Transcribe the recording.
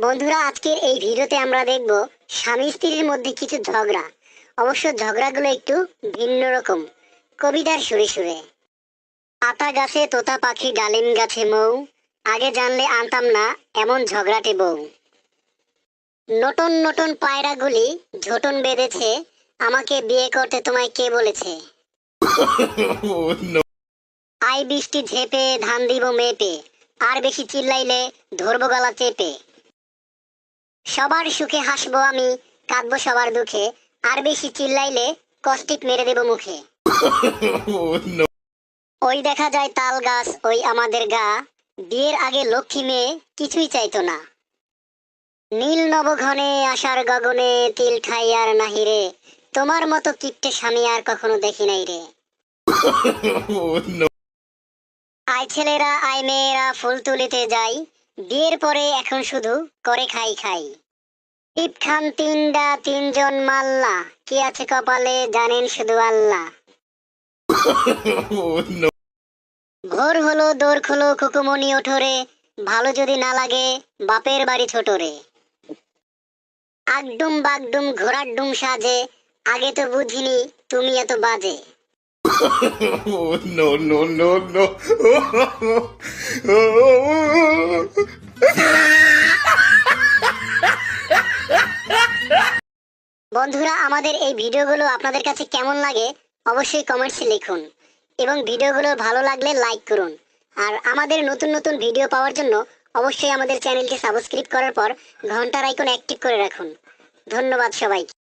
বন্ধুরা, আজকের এই ভিডিওতে আমরা দেখব স্বামী স্ত্রীর মধ্যে কিছু ঝগড়া। অবশ্য ঝগড়াগুলো একটু ভিন্ন রকম। কবিতার সুরে সুরে আতা গাছে তোতা পাখি, ডালিম গাছে মৌ। আগে জানলে আনতাম না এমন ঝগড়াটে বউ। নটন নটন পায়রাগুলি ঝোটন বেঁধেছে, আমাকে বিয়ে করতে তোমায় কে বলেছে? আই বৃষ্টি ঝেপে, ধান দিব মেপে, আর বেশি চিল্লাইলে ধরবো গলা চেপে। সবার সুখে হাসবো আমি, কাঁদবো সবার দুঃখে, আর বেশি চিল্লাইলে কষ্টিক মেরে দেব মুখে। ওই দেখা যায় তাল গাছ, ওই আমাদের গা, বিয়ের আগে লক্ষ্মী মেয়ে কিছুই চাইতো না। নীল নবঘনে আশার গগনে তিল খাই আর নাহি রে, তোমার মতো কিপটে স্বামী আর কখনো দেখি নাই রে. আয় ছেলেরা, আয় মেয়েরা, ফুল তুলিতে যাই, বিয়ের পরে এখন শুধু করে খাই খাই। টিপ খান তিনডা তিনজন মাল্লা কি আছে কপালে জানেন শুধু আল্লাহ oh. ভোর হলো দৌড় খোলো কুকুমনি ওঠরে ভালো যদি না লাগে বাপের বাড়ি ছোট রে আগডুম বাগডুম ঘোড়ার ডুম সাজে আগে তো বুঝিনি তুমি এত বাজে oh no no no no. বন্ধুরা, আমাদের এই ভিডিওগুলো আপনাদের কাছে কেমন লাগে অবশ্যই কমেন্টসে লিখুন। এবং ভিডিওগুলো ভালো লাগলে লাইক করুন। আর আমাদের নতুন নতুন ভিডিও পাওয়ার জন্য অবশ্যই আমাদের চ্যানেলকে সাবস্ক্রাইব করার পর ঘণ্টার আইকন অ্যাক্টিভ করে রাখুন। ধন্যবাদ সবাইকে।